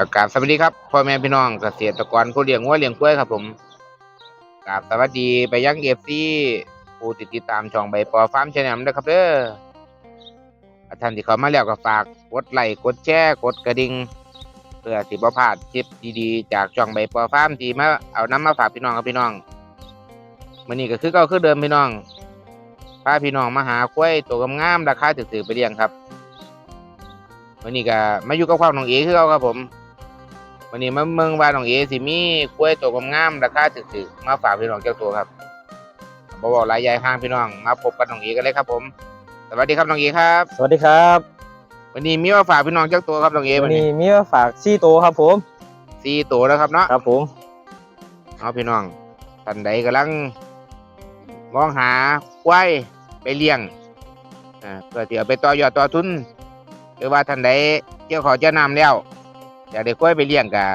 อากาศสวัสดีครับพ่อแม่พี่น้องเกษตรกรผู้เลี้ยงวัวเลี้ยงกล้วยครับผมกราบสวัสดีไปยังเอฟซีผู้ติดติดตามช่องใบปอฟาร์มชแนลด้วยครับเด้อท่านที่เข้ามาแล้วก็ฝากกดไลค์กดแชร์กดกระดิ่งเพื่อสิบพลาดคลิปดีๆจากช่องใบปอฟาร์มที่มาเอานํมาฝากพี่น้องครับพี่น้องมื้อนี้ก็คือเก่าคือเดิมพี่น้องพาพี่น้องมาหากล้วยตัวงามๆราคาถูกๆไปเลี้ยงครับมื้อนี้ก็มาอยู่กับความน้องเอคือเก่าครับผม วันนี้มาเมืองว่าน้องเอสิมีกล้วยตัวงามๆราคาถูกๆมาฝากพี่น้องเจ้าตัวครับบ่บอกหลายยายห้างพี่น้องมาพบกับน้องเอกันเลยครับ ผม สวัสดีครับน้องเอครับ สวัสดีครับ วันนี้มีมาฝากพี่น้องเจ้าตัวครับน้องเอวัวันนนี้นี้มีมาฝากซี่โตวครับ ผมสี่ตัวแล้วครับเนาะครับผมเอาพี่น้องท่านใดกำลังมองหากล้วยไปเลี้ยงอ่าเพื่อที่เอาไปต่อยอดต่อทุน หรือว่าท่านใดเกี่ยวขอเจ้านำแล้ว อยากได้กล้วยไปเลี้ยงกะ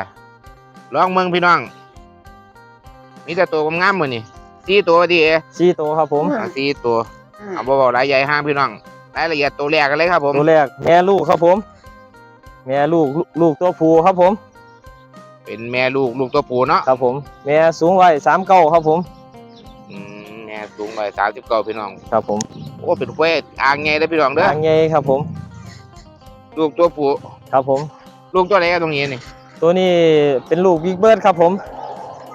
ลองเมืองพี่น้องมีแต่ตัวงามๆมือนี่สี่ตัวดีเอซี่โตวครับผมอ่าสี่ตัวเอาบ่บอกหลายใหญ่ห้างพี่น้องรายละเอียดตัวแรกกันเลยครับผมตัวแรกแม่ลูกครับผม แม่ลูกลูกลูกตัวผู้ครับผม เป็นแม่ลูกลูกตัวผู้เนาะครับผม แม่สูงไว้สามเก้าครับผมอืมแม่สูงไปสามสิบเก้าพี่น้องครับผมโอ้เป็นกล้วยอ่างไงเด้อพี่น้องเด้อทางใหญ่ครับผม ลูกตัวผู้ครับผม ลูกตัวไหนครับตรงนี้นี่ตัวนี้เป็นลูกบิ๊กเบิร์ดครับผม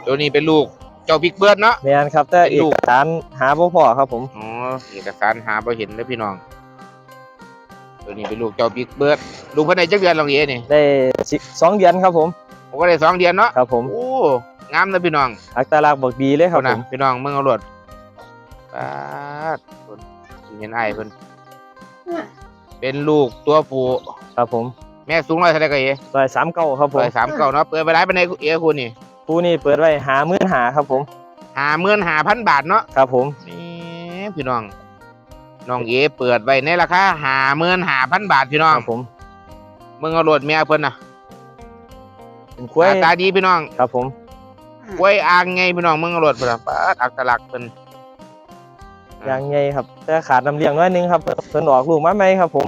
ตัวนี้เป็นลูกเจ้าบิ๊กเบิร์ดเนาะ แม่นครับ แต่เป็นเอลูก กสารหาบ่พอครับผม อ๋อเอกสารหาบ่เห็นเด้อพี่น้อง ตัวนี้เป็นลูกเจ้าบิ๊กเบิร์ดลูกเพิ่นได้จักเดือนลองเอนี่ได้สิสองเดือนครับผม ผมก็ได้สองเดือนเนาะครับผม โอ้งามนะพี่น้องอัตลักษณ์บักดีเลยครับเพิ่นผน่ะม พี่น้องเมืองเอารวดปาดเพิ่นเห็นไอ้ายเพิ่นเป็นลูกตัวผู้ครับผม แม่สูงร้อยเท่าไหร่ก็เอร้อยสามเก้าครับผมร้อยสามเก้าเนาะเปิดไปได้ปานใดเอคุณนี่ผู้นี้เปิดไว้หามื่นหาครับผม หาเมื่นหาพันบาทเนาะครับผม นี่พี่น้องน้องเอเปิดไว้ในราคาหาเมื่นหาพันบาทพี่น้องครับผมเมืองเอารวดแม่เพิ่นน่ะเป็นหกล้วยน้าตาดีพี่น้องครับผม กล้วยอ่างไงพี่น้องเมืองเอารวดเพิ่นน่ะปาดอักลักษณ์เพิ่น อย่างไงครับแต่ขาดน้ำเลี้ยงน้อยหนึงครับเพิ่นเพิ่นออกลูกมาไหมครับผม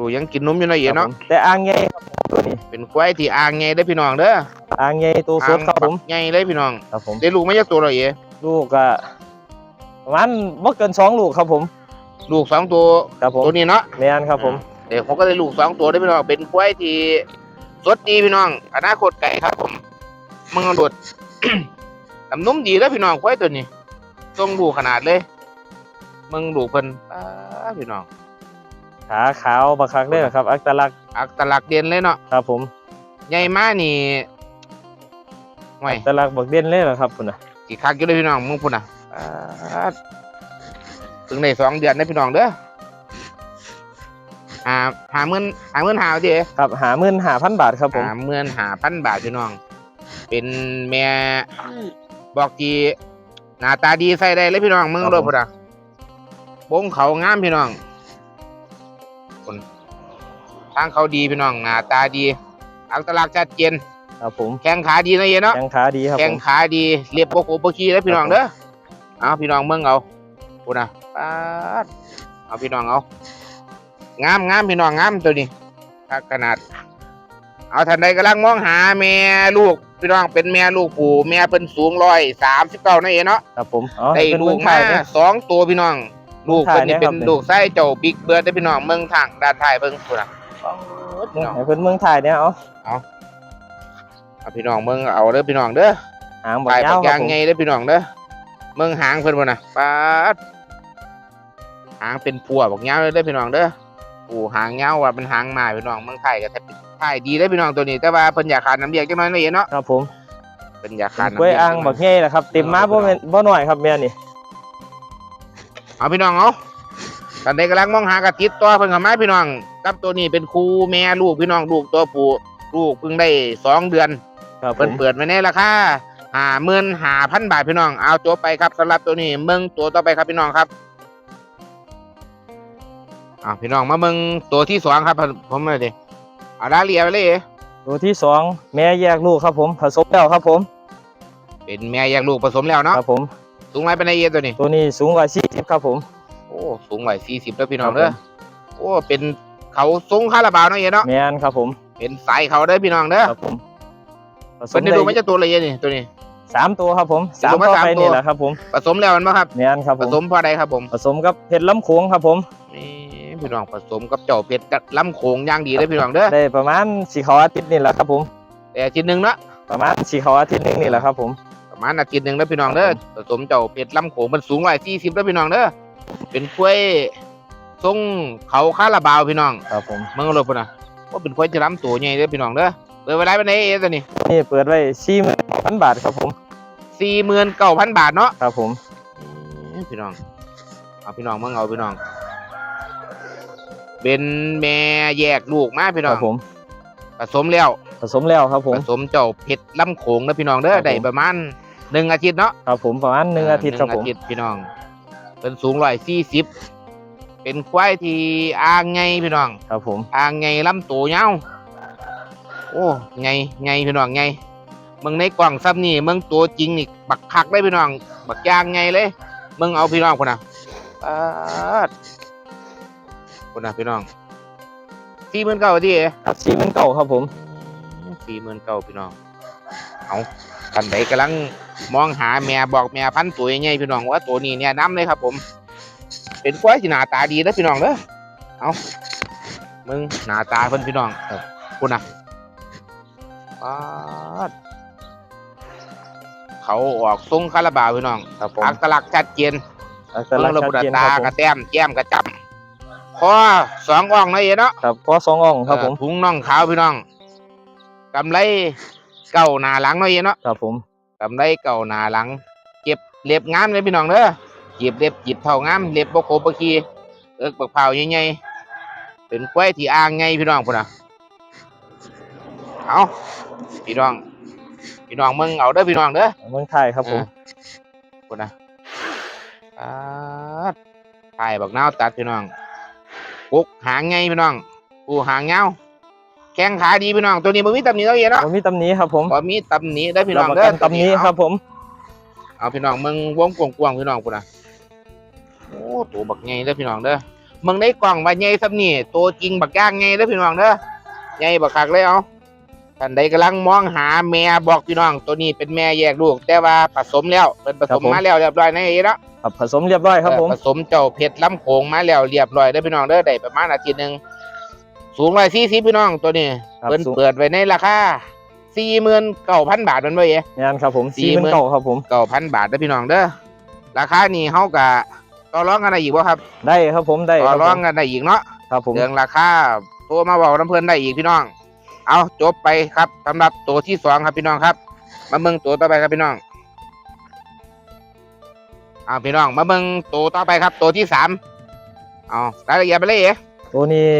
ดูยังกินนมอยู่เนาะเอ๋เนาะครับผมแต่อ่างไงครับผมตัวนี้เป็นกล้วยที่อ่างไงเด้อพี่น้องเด้ออ่างไงตัวสดครับผมไงเลยพี่น้องครับผมได้ลูกมาจากตัวเราเอ๋ลูกก็ประมาณบ่เกินสองลูกครับผมลูกสองตัวครับผมตัวนี้เนาะ แม่นครับผม เดี๋ยวผมก็ได้ลูกสองตัวได้อพี่น้อง เป็นกล้วยที่สดดีพี่น้อง อนาคตไก่ครับผมเมืองเอารวดน้ำนุ่มดีแล้วพี่น้องกล้วยตัวนี้ทรงลูกขนาดเลยเมืองลูกเพิ่นปาดพี่น้อง ขาขาวบักคักเด้อครับ อัตลักษณ์อักตลักษณ์เด่นเลยเนาะครับ ผมใหญ่มานี่ห่วยอัตลักษณ์บักเด่นเลยเหรอครับคุณน่ะสิคักอยู่เลยพี่น้องมึงพุ่นน่ะปาดถึงได้สองเดือนนะพี่น้องเด้อหาหาเมื่นหาเมื่นหาเด้ครับหามื่นหาพันบาทครับผมหาเมื่นหาพันบาทพี่น้อง เป็นแม่บอกจีหน้าตาดีใส่ได้เลยพี่น้องมึงรถพุ่นน่ะบงเขางามพี่น้องคน ทางเขาดีพี่น้องหน้าตาดีอัตลักษณ์ชัดเจนครับผมแข้งขาดีนะเย็นเนาะแข้งขาดีครับแข้ผงมขาดีเรียบโปกโอโปคีแล้วพี่น้องเด้อเอาพี่น้องเมืองเอาพูดนะปาดเอาพี่น้องเอางามงามพี่น้องงามตัวนี้ถ้าขนาด เอาท่านใดกำลังมองหาแม่ลูกพี่น้องเป็นแม่ลูกผู้แม่เป็นสูงร้อยสามสิบเก้านั่นเองเนาะครับผมอ๋อได้เป็นลูเมืกองไทมายเนี่ยสองตัวพี่น้อง ลูกเป็นนี่เมืเป็องนไทยเนี่ยครับลูกไส้เจ้าบิ๊กเบิร์ดได้อพี่น้องเมืองทางด้านไทยเบิ่งพูดนะ พี่น้องให้เป็นเมืองไทยเนี่ยเอาเอาพี่น้องเมืองเอาเด้อพี่น้องเด้อหางบักปลายยาปาวกครัยาบงผมไงเด้อพี่น้องเด้อเมืองหางเพิ่นบ่น่ะปาดหางเป็นพัวบอกยาวเลยเด้อพี่น้องเด้อปูหางยาวว่าเป็นหางหมาพี่น้องเมืองไทยก็แทบไทยดีเด้อพี่น้องตัวนี้ แต่ว่าเพิ่นอยากขาดน้ำเลี้ยงจังน้อยหน่อยเนาะครับผมเพิ่นอยากขาดกน้ำล้วยเลี้ยงอ่างบักเง่แหละครับเต็มมาบ่แม่นบ่น้อยครับแม่นี่เอาพี่น้องเอา ตอนใดกำลังมองหากระติดตัวเพิ่นเข้ามาพี่น้องกับตัวนี้เป็นครูแม่ลูกพี่น้องลูกตัวผู้ลูกเพิ่งได้สองเดือนครับผเพิ่นมเปิดไว้ในราคาห้าหมื่นห้าพันบาทพี่น้องเอาจบไปครับสำหรับตัวนี้เมืองตัวต่อไปครับพี่น้องครับอ่าพี่น้องมาเมืองตัวที่สองครับผมเลยดิเอาดาเลียไปเลยเอ๋ตัวที่สองแม่แยกลูกครับผมผสมแล้วครับผมเป็นแม่แยกลูกผสมแล้วเนาะครับผม สูงไรเป็นไอเอตัวนี้ตัวนี้สูงกว่า40ครับผม โอ้สูงไหวสี่สิบแล้วพี่น้องครับผมเด้อโอ้ เป็นเขาทรงคาราบาวเนาะเอ๋เนาะแม่นครับผม เป็นสายเขาเด้อพี่น้องเด้อครับผมผสเพิ่มนได้ดูมันจะตัวอะไรนี่ตัวนี้ สามตัวครับผมผสาสมมมาต่อสามไปตัวนี่แหละครับผมผสมแล้วมันบ่ครับเนี่ยครับผผมสมพอใดครับผมผสมกับเพชรล้ำโขงครับผม นี่พี่น้องผสมกับเจ้าเพชรกับลำโขงอย่างดีเลยพี่น้องเด้อได้ประมาณสีขาวอาทิตย์นี่แหละครับผม แต่อาทิตย์หนึงเนาะประมาณสีขาวอาทิตย์หนึงนี่แหละครับผม ประมาณอาทิตย์หนึงแล้วพี่น้องเด้อผสมเจ้าเพชรลำโขงมันสูง140แล้วพี่น้องเด้อ เป็นกล้วยทรงเขาคาราบาวพี่น้องครับผมมึงเอารถพุ่นน่ะว่าเป็นกล้วยจะล้ำตัวใหญ่เด้อพี่น้องเด้อเปิดไว้ได้ปานใดเอ๊ะตัวนี้นี่เปิดไว้สี่หมื่นพันบาทครับผม49,000บาทเนาะครับผมอืมพี่น้องเอาพี่น้องมึงเอาพี่น้อง เป็นแม่แยกลูกมาพี่คน้อรังบผมผสมแล้ว ผสมแล้วครับผมผสมเจ้าเพชรลำโขงนะพี่น้องเด้อครับผม ได้ประมาณหนึ่งอาทิตย์เนาะครับผมประมาณหนึ่งอาทิตย์ครับหผนึ่งมอาทิตย์พี่น้อง เป็นสูงร้อยสี่สิบเป็นควายที่อ่างไงพี่น้องครับผมอ่างไงลำตัวยาวโอ้ไงไงพี่น้องไงมึงในกล่องซ้ำนี่มึงตัวจริงนี่บักคักได้พี่น้อง บักยางไงเลยมึงเอาพี่น้องคนน่ะปาดคนน่ะพี่น้องสี่หมื่นเก้าที่ครับสี่หมื่นเก้าครับผมสี่หมื่นเก้าพี่น้องเอา กันไหนกำลังมองหาแม่บอกแม่พันธุ์ตัวใหญ่ๆพี่น้องว่าตัวนี้เนี่ยน้ำเลยครับ ผม เป็นควายที่หน้าตาดีนะพี่น้องเด้อเอามึงหน้าตาเพิ่นพี่น้องครับคุณน่ะปาดเขาออกทรงคาราบาวพี่น้องครับผมอักลักษณ์ชัดเจนอัตเบิ่ลังกษระณ์บุชัดเจนตาครับผกระมแต้มแก้มกระจับคอสองอ่องนะเอ๋เนาะครับพอสองอ่องครับผมเออถุงน่องขาวพี่น้องกำไร เก่าหน้าหลังเนาะเอ๋เนาะครับผมกำไรเก่าหน้าหลัง เก็บเล็บงามเลยพี่น้องเด้อเก็บเล็บจิบเท่างามเล็บบ่โคบบ่คีเอิกบักเผาวใหญ่ๆเป็นกล้วยที่อ่างใหญ่พี่น้องพุ่นน่ะเอาพี่น้อง พี่น้องมึงเอาเด้อพี่น้องเด้อเมืองไทยครับผมพุ่นน่ะอ่าถ่ายบักนาวตัดพี่น้องปุกหางไงพี่น้องปูหางเงา แข้งขาดีพี่น้องตัวนี้บ่มีตำหนิเนาะเอ๋เนาะผมมีตำหนี้ครับผมบ่มีตำหนิได้อพี่น้รัอบงประเด้กัอนตำหนี้ครับผม เอาพี่น้องมึงวงกว้างๆพี่น้องพุ่นน่ะโอ้ตัวบักใหญ่เด้อพี่น้องเด้อมึงได้กล่องว่าใหญ่ซำนี่ตัวจริงบักย่างใหญ่เด้อพี่น้องเด้อใหญ่บักคักเลยเอาท่านใดกำลังมองหาแม่บอกพี่น้อง ตัวนี้เป็นแม่แยกลูก แต่ว่าผสมแล้วเป็นผสมมาแล้วเรียบร้อยนะเอ๋เนาะ ครับผสมเรียบร้อยครับผม เออผสมเจ้าเพชรล้ำโขงมาแล้วเรียบร้อยเด้อพี่น้องเด้อได้ประมาณอาทิตย์หนึง สูง140พี่น้องตัวนี้ครับเพิ่นสูง เปิดไว้ในราคา49,000บาทแมันบ่เอ๋ งานครับผมสี่สี่หหมื่มื่นน เก้าครับผม เก้าพันบาทเด้อพี่น้องเด้อราคานี่เฮากะต่อรองกันได้อีกบ่ครับได้ครับผมได้ต่คอรับรผองมกันได้อีกเนาะครับผมเรื่องราคาโทรมาเว้าน้ำเพิ่นได้อีกพี่น้อง เอาจบไปครับสำหรับตัวที่สองครับพี่น้องครับ มาเบิ่งตัวต่อไปครับพี่น้องเอาพี่น้อง มาเบิ่งตัวต่อไปครับ ตัวที่สามเอารายละเอียดไปเลยเอ๋ตัวนี้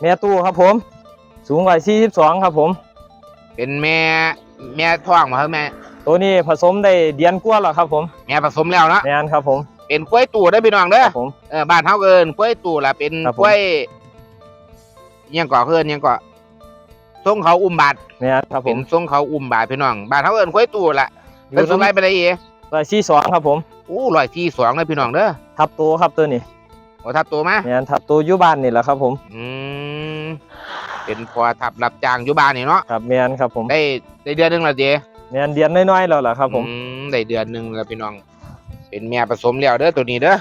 แม่ตู้ครับผม สูงร้อยสี่สิบสองครับผม เป็นแม่แม่ท้องบ่ครับแม่ตัวนี้ผสมได้เดือนกว่าแล้วครับผมแม่ผสมแล้วเนาะงานครับผม เป็นกล้วยตู่เด้อพี่น้องเด้คอรับผมเออบ้านเฮาเอิ้นกล้วยตู่ล่ะเป็นครับผม กล้วยอิหยังก่อเอิ้นอิหยังก่อทรงเขาอุ้มบาทงานครับผเป็นมทรงเขาอุ้มบาทพี่น้องบ้านเฮาเอิ้นกล้วยตู่ล่ะอเป็นยู่สุดไรน้ำไปได้เอร้อยสี่สองครับผมอู้ร้อยที่สองเลยพี่น้องเด้อทับตัวครับตัวนี้ โอ้ทับตัวมางานทับตัวอยู่บ้านนี่แหละครับ ผมอืมเป็นพอทับรับจ้างอยู่บ้านนี่เนาะครับแมนครับ ผมได้ได้เดือนหนึงแล้วเจแมนเดือนน้อยๆแล้วล่ะครับ ผมอืมได้เดือนหนึงแล้วพี่น้อง เป็นแม่ผสมแล้วเด้อตัวนี้เด้อ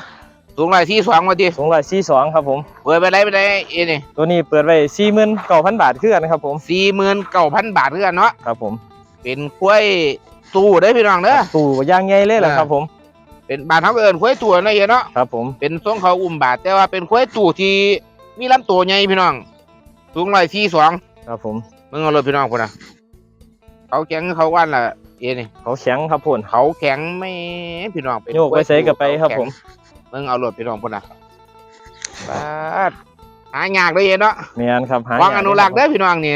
สูงร้อยที่สองว่าติสูงร้อยสี่สองครับผม เปิดไปได้ไปได้เอนี่ตัวนี้เปิดไว้สี่หมื่นเก้าพันบาทคือกันครับ ผมสี่หมื่นเก้าพันบาทเพื่อนเนาะครับผมเป็นกล้วยตู่เด้อพี่น้องเด้อ ตู้ย่างใหญ่เลยแหละอ่าครับผม เป็นบ้านเขาก็เอิ้นกล้วยตู่เนาะเอเนาะครับผมเป็นทรงเขาอุ้มบาทแต่ว่าเป็นกล้วยตู่ที่มีลำตัวใหญ่พี่น้องสูงร้อยที่สองครับผมมึงเอาเลยพี่น้องคนน่ะเขาแข็งเขาว่านล่ะเอ็นี่เขาแข็งครับผมเขาแข็งไม่พี่น้องเป็นโยกไปใส่กับไปครับผมมึงเอารถพี่น้องคนน่ะบาดหายากเลยเอ็นเนาะแมนครับหาวางอนุรักษ์เด้อพี่น้องนี่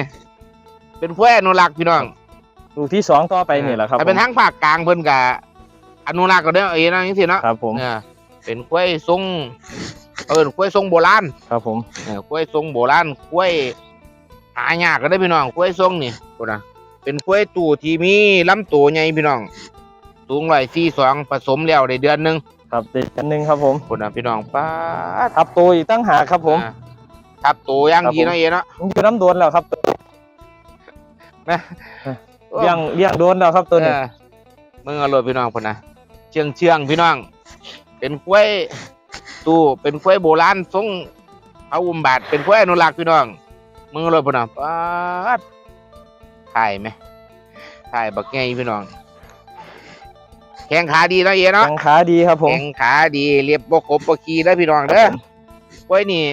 เป็นกล้วยอนุรักษ์พี่น้องลูกที่สองต่อไปนี่แหละครับถ้าเป็นผมทางภาคกลางเพิ่นกะ อนุรักษ์ก็เด้อเอ็นเนาะจังซี่เนาะครับผมเออเป็นกล้วยทรงเอิ้นกล้วยทรงโบราณครับผมเออกล้วยทรงโบราณกล้วยหายากก็ได้อพี่น้องกล้วยทรงนี่พุ่นน่ะเป็นกล้วยตู่ที่มีลำตัวใหญ่พี่น้องสูงร้อยสี่สองผสมแล้วได้เดือนหนึงครับเด็กกันหนึ่งครับผมพุ่นน่ะพี่น้องป้าดทับตัวอีกตั้งหากครับผมอ่าครับตัวอย่างครับดีผมเนาะเอ๋เนาะมันอยู่น้ำโดนแล้วครับนะเลี้ยงเลี้ยงโดนแล้วครับตัวนี้เออมึงเอาโลดพี่น้องพุ่นนะ เชียงเชียงพี่น้อง เป็นกล้วยตู้เป็นกล้วยโบราณทรงเอาอุ้มบาทเป็นกล้วยอนุรักษ์พี่น้องมึงเอาโลดพุ่นนะป๊าดถ่ายไหมถ่ายบักไงพี่น้อง แข้งขาดีเนาะเอ๋เนาะแข้งขาดีครับผม แข้งขาดีเรียบบกบกขีแล้วพี่น้องเด้อกล้วยนี่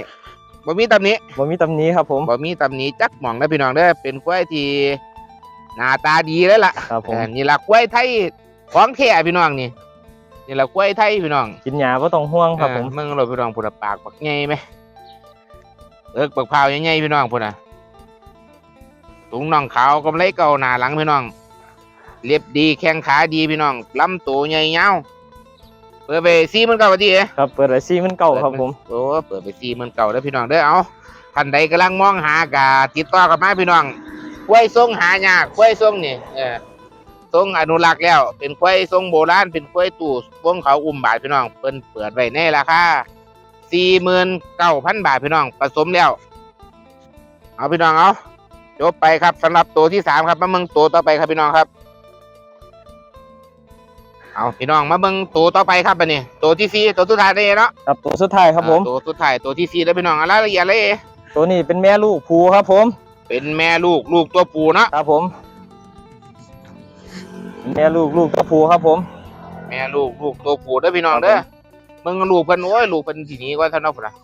บ่มีตำหนิบ่มีตำหนี้ครับผม บ่มีตำหนิจักหม่องนะพี่น้องเด้อเป็นกล้วยที่หน้าตาดีเลยล่ะครับผม เออนี่ละกล้วยไทยของแท้พี่น้องนี่ นี่ละกล้วยไทยพี่น้องกินหญ้าบ่ต้องห่วงครับผมเออมึงเราพี่น้องพุ่นน่ะปากบักใหญ่ไหมเอิกบักพร้าวใหญ่ๆพี่น้องพุ่นน่ะถุงน่องขาวกำไรเก่าหน้าหลังพี่น้องเรียบดีแข้งขาดีพี่น้องลำตัวใหญ่ยาวเปิดไปสี่หมื่นเก้าบาทดีเอ๋ครับเปิดไว้4 9 0 0ครับผมโอ้เปิดไปสี่หมื่นเก้าแล้วพี่น้องเด้อเอาท่านใดกำลังมองหากาติดต่อกับมาพี่น้องกล้วยทรงหายากกล้วยทรงนี่เออ ทรงอนุรักษ์แล้ว เป็นกล้วยทรงโบราณเป็นกล้วยตู้วงเขาอุ้มบาทพี่น้องเพิ่นเปิดไว้ในราคาสี่หมื่นเก้าพันบาทพี่น้องผสมแล้ว เอาพี่น้องเอาจบไปครับสำหรับตัวที่สามครับมาเมืองตัวต่อไปครับพี่น้องครับ เอาพี่น้องมาเบิ่งตัวต่อไปครับบัดนี้ตัวที่สี่ตัวสุดท้ายได้เนาะครับตัวสุดท้ายครับผมอ่าตัวสุดท้ายตัวที่สี่แล้วพี่น้องเอารายละเอียดเลยตัวนี้เป็นแม่ลูกผูครับผม เป็นแม่ลูกลูกตัวผู้เนาะครับผม แม่ลูกลูกตัวผูครับผม แม่ลูกลูกตัวผู้เด้อพี่น้องเด้อมึงลูกเพิ่นโอ้ยลูกเพิ่นทีนี้ว่าท่านเนาะพุ่นน่ะ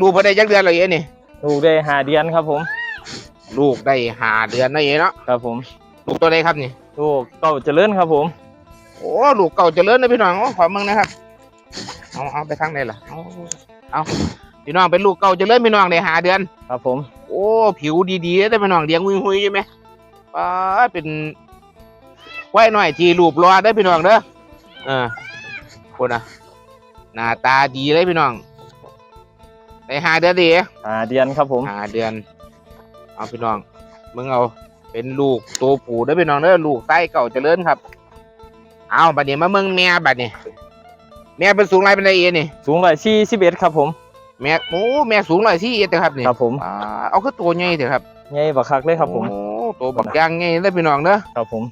ลูกเพิ่นได้จักเดือนแล้วเอ้นี่ลูกได้หาเดือนครับผม ลูกได้ห้าเดือนแล้วเอ้เนาะครับผม ลูกตัวใดครับนี่ ลูกเก่าเจริญครับผม โอ้ลูกเก่าเจริญนะพี่น้องเอาขอมึงนะครับเอาเอาไปทางไหนล่ะเอาเอาพี่น้องเป็นลูกเก่าเจริญพี่น้องได้ห้าเดือน ครับผม โอ้ผิวดีๆแต่พี่น้องเลี้ยงหุยๆใช่ไหมป้าดเป็น ไว้หน่อยทีรูปรอได้อพี่น้องเด้อเออคนน่ะหน้าตาดีเลยพี่น้องได้หาเดือนดีหาเดือนครับผมหาเดือน เอาพี่น้องมึงเอาเป็นลูกตัวผู้ได้อพี่น้องเด้อลูกไส้เก่าเจริญครับ เอาบัดนี้มาเมืองแม่บัดนี้แม่เป็นสูงไรเป็นไดเอนี่สูงร้อยสี่สิบเอ็ดครับผมแม่โอ้แม่สูงร้อยสี่เอ็ดเด้อครับนี่ครับผมอ่าเอาคือตัวใหญ่เถอะครับใหญ่บักคักเลยครับผมโอ้ตัวบักยางใหญ่เลยพี่น้องเด้อครับผม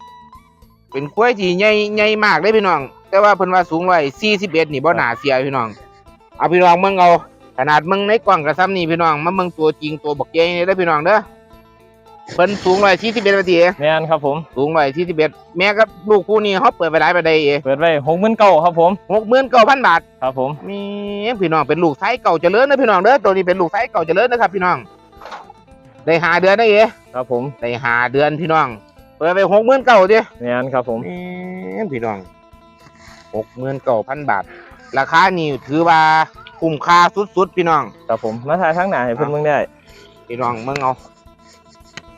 เป็นกล้วยที่ใหญ่ใหญ่มากเลยพี่น้อง แต่ว่าเพิ่นว่าสูงร้อยสี่สิบเอ็ดนี่บ่น่าเสียพี่น้อง เอาพี่น้องมึงเอา ขนาดมึงในกล่องกระซ้ำนี่พี่น้องมามึงตัวจริงตัวบักใหญ่นี่เด้อพี่น้องเด้อเพิ่นสูงร้อยสี่สิบเอ็ดนาทีแม่นครับผม สูงร้อยสี่สิบเอ็ดแม่กับลูกคู่นี้เขาเปิดไปหลายไปได้เอเปิดไว้หกหมื่นเก้าครับผมหกหมื่นเก้าพันบาทครับผมมีพี่น้องเป็นลูกไซส์เก่าเจริญนะพี่น้องเด้อตัวนี้เป็นลูกไซส์เก่าเจริญนะครับพี่น้องได้หาเดือนได้เอครับผมได้หาเดือนพี่น้อง เปิดไปหกหมื่นเก้าดิแม่นครับผมแหมพี่น้องหกหมื่นเก้าพันบาท ราคานี่ถือว่าคุ้มค่าสุดๆ พี่น้อง ครับผมมาถ่ายทางหน้าให้เพิ่นเบิ่งได้พี่น้องมึงเอา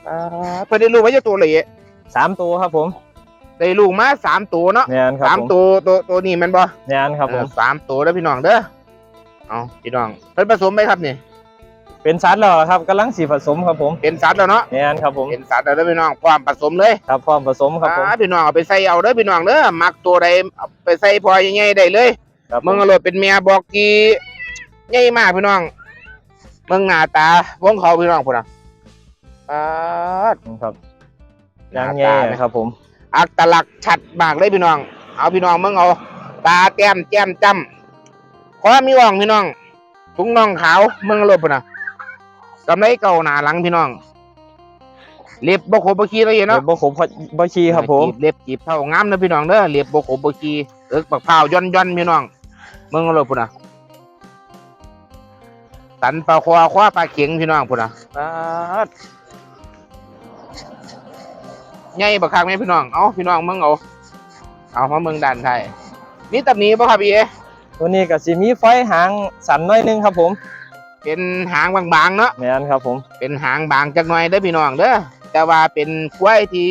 อ่าเพิ่นได้ลูกมาจากตัวเลยสามตัวครับผม ได้ลูกมาสามตัวเนาะแม่นครับสามผมตัวตัวตัวนี้แมันบ่แม่นครับผม เออสามตัวแล้วพี่น้องเด้อเอาพี่น้องเพิ่นผสมไหมครับนี่ เป็นสัตว์แล้วครับกำลังสีผสมครับผมเป็นสัตว์แล้วเนาะแม่นครับผมเป็นสัตว์แล้วเด้อพี่น้องความผสมเลยครับพร้อมผสมครับผมอ่าพี่น้องเอาไปใส่เอาเด้อพี่น้องเด้อมักตัวใดเอาไปใส่พอใหญ่ๆได้เลยครับผมึงเอาโหลดเป็นเมียบอกกีใหญ่มากพี่น้องมึงหน้าตาวงเขาพี่น้องพุ่นน่ะอ่า ครับหน้ยางตแย่ไหม ครับผมอัตลักษณ์ชัดมากเลยพี่น้อง เอาพี่น้องมึงเอา ตาแต้มแจ่มจำขอมีว่องพี่น้องถุงน่องขาวมึงเอาโหลดพุ่นน่ะ กำไรเก่าหน้าหลังพี่น้อง เล็บบ่ขบบ่ขี้เลยเนาะเดี๋ยวบ่ขมบ่ชีครับผมจีเล็บจีบเท่างามนะพี่น้องเด้อเล็บโบกโบกีเอิกปักเผาวย่อนย่อนพี่น้องมึงเอาเลยพุ่นน่ะสันปลาควาคว้าปลาเข็งพี่น้องพุ่นน่ะปาดใหญ่บักคักไหมพี่น้อง เอาพี่น้องมึงเอาเอามามึงดันไทยมีตับหนี้ป่ะครับพี่เอตัวนี้ก็สิมีไฟหางสันหน้อยหนึงครับผม เป็นหางบางๆเนาะแม่นครับผมเป็นหางบางจักหน่อยเด้อพี่น้องเด้อแต่ว่าเป็นกล้วยที่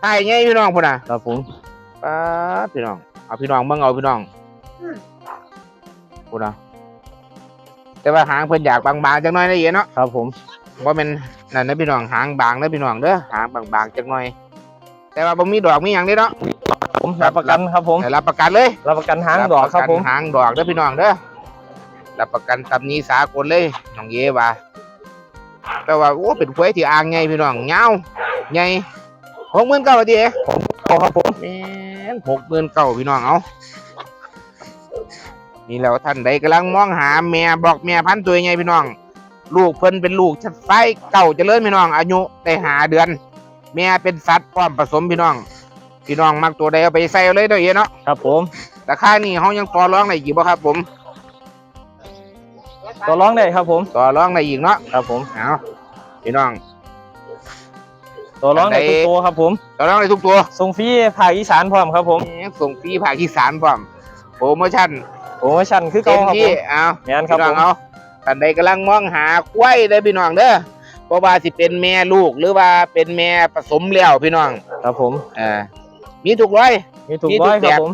ไทยใหญ่พี่น้องพุ่นน่ะครับผมป้าดพี่น้องเอาพี่น้องเบิ่งเอาพี่น้องพูดเอาแต่ว่าหางเพิ่นอยากบางๆจังหน่อยนะเอ๋เนาะครับผมว่าเป็นนั่นนะพี่น้องหางบางนะพี่น้องเด้อหางบางๆจังหน่อย แต่ว่าบ่มีดอกมีหยังเด้เนาะผมครัรับบประกันครับผมได้รับประกันเลยรับประกันหางดอกครับผมหางดอกเด้อพี่น้องเด้อ รับประกันตำนี้สากลเลยน้องเยว่าแต่ว่าโอ้เป็นควายที่อ่างใหญ่พี่น้องยาวใหญ่หกหมื่นเก้าทีเอ๋เอาครับผมแม่นหกหมื่นเก้าพี่น้องเอานี่แล้วท่านใดกำลังมองหาแม่บอกแม่พันธุ์ตัวใหญ่พี่น้อง ลูกเพิ่นเป็นลูกชัดไส้เก่าเจริญพี่น้อง อายุได้หาเดือน แม่เป็นสัตว์พร้อมผสมพี่น้อง พี่น้องมักตัวใดเอาไปใส่เอาเลยเด้อเอ๋เนาะครับผมราคานี่เฮายังต่อรองได้อีกบ่ครับผม ตัวร้องได้ครับผมต่อรองได้อีกเนาะครับผมเอาพี่น้องตัวร้องได้ทุกตัวครับผมต่อรองได้ทุกตัวส่งฟรีภาคอีสานพร้อมครับผมแหมส่งฟรีภาคที่สามพร้อมโปรโมชั่นโปรโมชั่นคือเต็เก่ามครับผที่มเอาแม่นครับพี่น้องผมเอาท่านใดกำลังมองหาควายเด้อพี่น้องเด้อเพราะว่าสิเป็นแม่ลูกหรือว่าเป็นแม่ผสมแล้วพี่น้อง ครับผมเอ่ามีทุกร้อยมีถูกมีทุกร้อยคแบรับบผม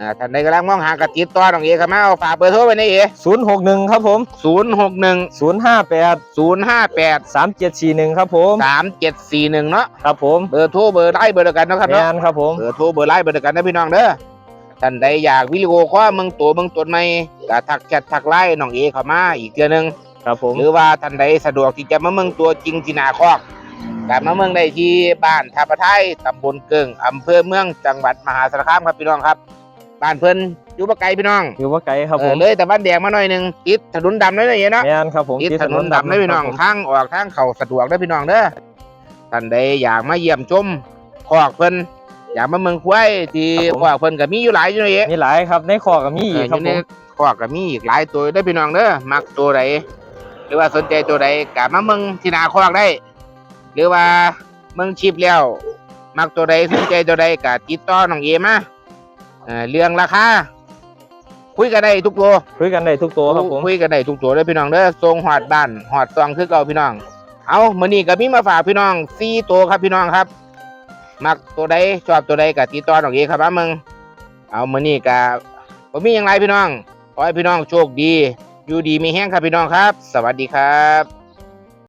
อ่าท่านใดกำลังมองหากระติดต่อน้องเอครับมาเอาฝากเบอร์โทรไว้ในเอศูนย์หกหนึ่งครับผมศูนย์หกหนึ่งศูนย์ห้าแปดศูนย์ห้าแปดสามเจ็ดสี่หนึ่งครับผมสามเจ็ดสี่หนึ่งเนาะครับผมเบอร์โทรเบอร์ไลน์เบอร์เดียวกันเนาะครับแม่เนาะนครับผมเบอร์โทรเบอร์ไลน์เบอร์เดียวกันนะพี่น้องเด้อท่านใดอยากวิดีโอคอลเมืองตัวเมืองตนใหม่ก็ทักแชททักไลน์น้องเอเข้ามาอีกเทื่อนึง ครับผม หรือว่าท่านใดสะดวกที่จะมาเมืองตัวจริงที่นาคอกก็มาเมืองได้ที่บ้านท่าประไทยตำบลเกิงอำเภอเมืองจังหวัดมหาสารคามครับพี่น้องครับ บ้านเพิ่นอยู่บ่ไกลพี่น้องอยู่ว่าไกลครับเอผอมเลยแต่บ้านแดงมาหน่อยหนึงติดถนนดำเลยเนาะแม่นครับผมติดถนนดำเลยพี่น้องครับผมทางออกทางเข้าสะดวกเด้อพี่น้องเด้อท่านใดอยากมาเยี่ยมชมคอกเพิ่นอยากมาเมืองควายที่คอกเพิ่นก็มีอยู่หลายอยู่เนาะมีหลายครับในคอกับมีเออีอกอครับยู่ผในมคอกก็มีอีกหลายตัวเด้อพี่น้องเด้อมักตัวใดหรือว่าสนใจตัวใดก็มาเมืองที่หนาคอกได้ หรือว่าเมืองชิปแล้ว มักตัวใดสนใจตัวใดก็ติดต่อน้องเอมาเอ่อเรื่องราคาคุยกันได้ทุกตัวคุยกันได้ทุกตัวครับผมคุยกันได้ทุกตัวเด้อพี่น้องเด้อทรงหอดบ้านหอดซองคือเก่าพี่น้อง เอามื้อนี้ก็มีมาฝากพี่น้องสี่ตัวครับพี่น้องครับ มักตัวใดชอบตัวใดก็ติดต่อน้องเอครับว่ามึงเอามื้อนี้ก็บ่มีหยังไรพี่น้องขอให้พี่น้องโชคดี อยู่ดีมีแห้งครับพี่น้องครับ สวัสดีครับ